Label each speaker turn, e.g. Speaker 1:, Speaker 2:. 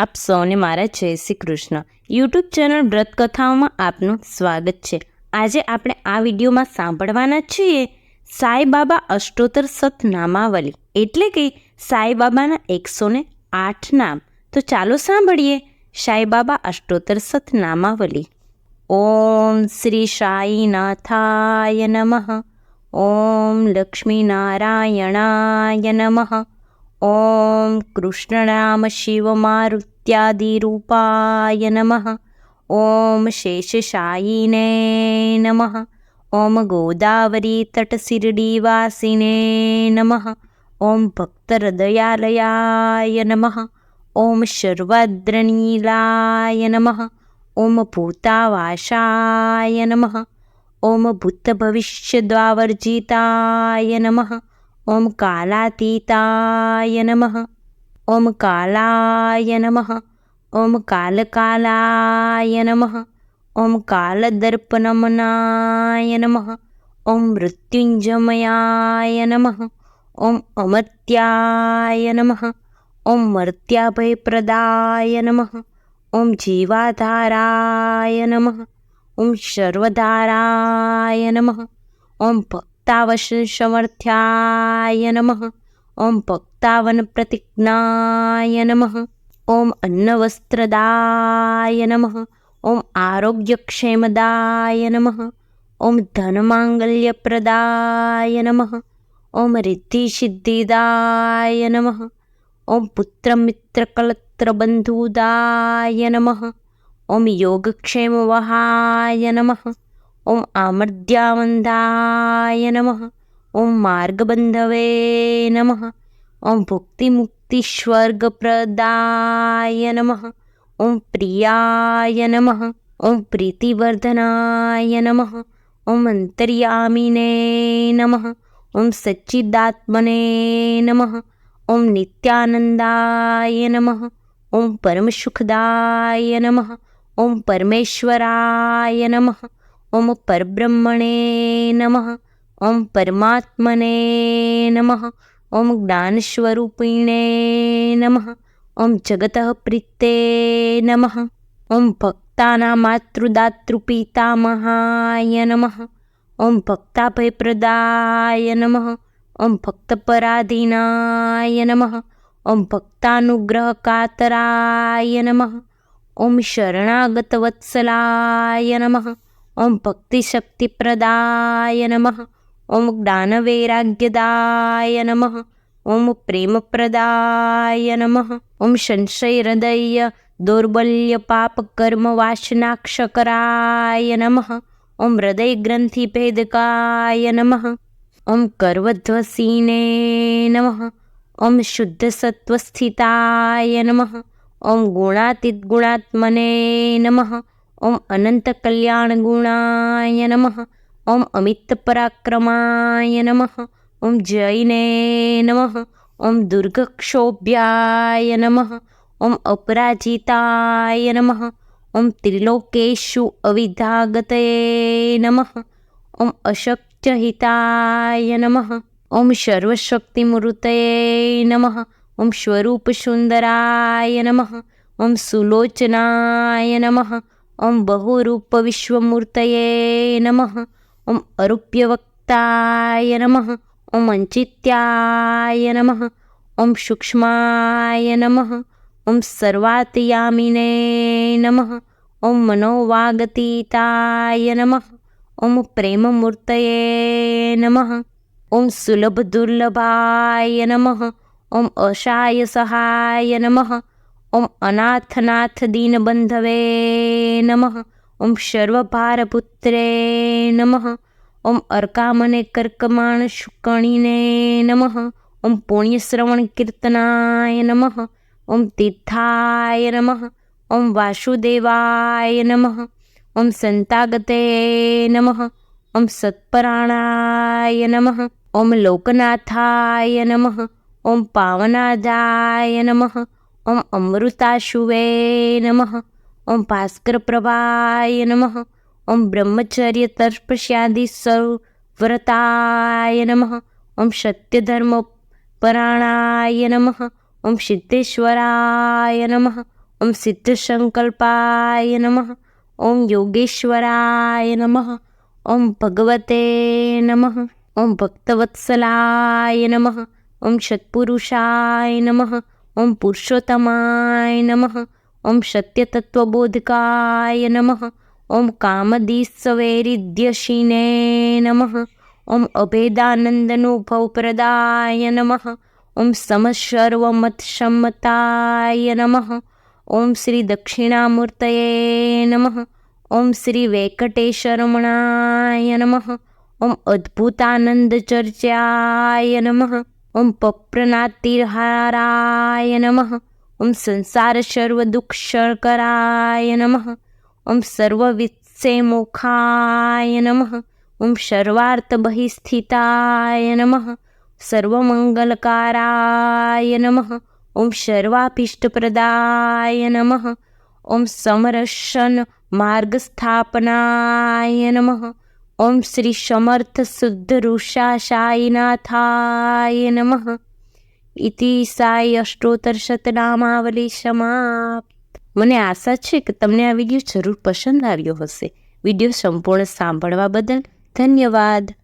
Speaker 1: આપ સૌને મારા જય શ્રી કૃષ્ણ. યુટ્યુબ ચેનલ વ્રતકથાઓમાં આપનું સ્વાગત છે. આજે આપણે આ વિડીયોમાં સાંભળવાના છીએ સાંઈબાબા અષ્ટોત્તર સતનામાવલી એટલે કે સાંઈબાબાના એકસો ને આઠ નામ. તો ચાલો સાંભળીએ સાંઈબાબા અષ્ટોત્તર સતનામાવલી ઓમ શ્રી સાઈનાથાય નમઃ. ઓમ લક્ષ્મીનારાયણાય નમઃ. ॐ कृष्णनाम शिवमारुत्यादिरूपाय नमः। ॐ शेषशायिने नमः। ॐ गोदावरीतटशिरडीवासिने नमः। ॐ भक्तहृदयालयाय नमः। ॐ शर्वद्रनीलाय नमः। ॐ भूतावासाय नमः। ॐ भूतभविष्यद्वावर्जिताय नमः ॐ कालातीताय नमः। ॐ कालाय नमः। ॐ कालकालाय नमः। ॐ कालदर्पणमनाय नमः। ॐ मृत्युञ्जमयाय नमः। ॐ अमर्त्याय नमः। ॐ मर्त्याभयप्रदाय नमः। ॐ जीवाधाराय नमः। ॐ सर्वधाराय नमः। ॐ भक्तावशमर्थ्याय नमः। ॐ भक्तावनप्रतिज्ञाय नमः। ॐ अन्नवस्त्रदाय नमः। ॐ आरोग्यक्षेमदाय नमः। ॐ धनमाङ्गल्यप्रदाय नमः। ॐ रिद्धिसिद्धिदाय नमः। ॐ पुत्रमित्रकलत्रबन्धुदाय नमः। ॐ योगक्षेमवहाय नमः ॐ आमर्द्यावन्दाय नमः। ॐ मार्गबन्धवे नमः। ॐ भुक्तिमुक्तिस्वर्गप्रदाय नमः। ॐ प्रियाय नमः। ॐ प्रीतिवर्धनाय नमः। ॐ अन्तर्यामिने नमः। ॐ सच्चिदात्मने नमः। ॐ नित्यानन्दाय नमः। ॐ परमसुखदाय नमः। ॐ परमेश्वराय नमः ॐ परब्रह्मणे नमः। ॐ परमात्मने नमः। ॐ ज्ञानस्वरूपिणे नमः। ॐ जगतः प्रीते नमः। ॐ भक्तानां मातृदातृपितामहाय नमः। ॐ भक्ताभयप्रदाय नमः। ॐ भक्तपराधीनाय नमः। ॐ भक्तानुग्रहकातराय नमः। ॐ शरणागतवत्सलाय नमः ઓમ ભક્તિશક્તિ પ્રદાય નમઃ ઓમ જ્ઞાનવૈરાગ્યદાય નમઃ ઓમ પ્રેમપ્રદાય નમઃ ઓમ સંશય હૃદય દૌર્બલ્ય પાપ કર્મ વાસનાક્ષકરાય નમઃ ઓમ હૃદય ગ્રંથિ ભેદકાય નમઃ ઓમ કર્વધ્વસીને નમઃ ઓમ શુદ્ધ સત્વ સ્થિતાય નમઃ ઓમ ગુણાતીત ગુણાત્મને નમઃ ॐ अनन्तकल्याणगुणाय नमः। ॐ अमितपराक्रमाय नमः। ॐ जैने नमः। ॐ दुर्गक्षोभ्याय नमः। ॐ अपराजिताय नमः। ॐ त्रिलोकेषु अविधागतये नमः। ॐ अशक्त्यहिताय नमः। ॐ सर्वशक्तिमूर्तये नमः। ॐ स्वरूपसुन्दराय नमः। ॐ सुलोचनाय नमः ॐ बहुरूपविश्वमूर्तये नमः। ॐ अरूप्यवक्ताय नमः। ॐ अञ्चित्याय नमः। ॐ सूक्ष्माय नमः। ॐ सर्वातयामिने नमः। ॐ मनोवागतीताय नमः। ॐ प्रेममूर्तये नमः। ॐ सुलभदुर्लभाय नमः। ॐ अशायसहाय नमः ઓમ અનાથનાથ દીન બંધવે નમઃ. ઓમ સર્વભારપુત્રે નમઃ. ઓમ અર્કામને કર્કમાણ શુકણીને નમઃ. ઓમ પુણ્યશ્રવણ કીર્તનાય નમઃ. ઓમ તીર્થાય નમઃ. ઓમ વાસુદેવાય નમઃ. ઓમ સંતાગતે નમઃ. ઓમ સત્પરાણાય નમઃ. ઓમ લોકનાથાય નમઃ. ઓમ પાવનાદાય નમઃ. ઓમ અમૃતાશુવે નમઃ ઓમ ભાસ્કર પ્રભાય નમઃ ઓમ બ્રહ્મચર્ય તર્પસ્યાદિ સૌવ્રતાય નમઃ ઓમ સત્યધર્મ પરાણાય નમઃ ઓમ સિદ્ધેશ્વરાય નમઃ ઓમ સિદ્ધ સંકલ્પાય નમઃ ઓમ યોગેશ્વરાય નમઃ ઓમ ભગવતે નમઃ ઓમ ભક્તવત્સલાય નમઃ ઓમ સત્પુરુષાય નમઃ ઓમ પુરુષોત્તમાય નમઃ, ઓમ સત્યતત્વબોધકાય નમઃ, ઓમ કામદીસવૈરિદ્યશિને નમઃ, ઓમ અભેદાનંદનુભવપ્રદાય નમઃ, ઓમ સમસર્વમતસમ્મતાય નમઃ, ઓમ શ્રી દક્ષિણામૂર્તયે નમઃ, ઓમ શ્રી વેંકટેશરમણાય નમઃ, ઓમ અદ્ભુતાનંદ નમઃ ॐ पप्रनातिर्हाराय नमः। ॐ संसारशर्वदुःशर्कराय नमः। ॐ सर्ववित्सेमुखाय नमः। ॐ शर्वार्थबहिःस्थिताय नमः। सर्वमङ्गलकाराय नमः। ॐ शर्वापिष्टप्रदाय नमः। ॐ समरशन् मार्गस्थापनाय नमः। ઓમ શ્રી સમર્થ શુદ્ધ ઋષાશાયીનાથાય નમઃ ઇતિ સાય અષ્ટોત્તર શતનામાવલી સમાપ્ત મને આશા છે કે તમને આ વીડિયો જરૂર પસંદ આવ્યો હશે। વીડિયો સંપૂર્ણ સાંભળવા બદલ ધન્યવાદ।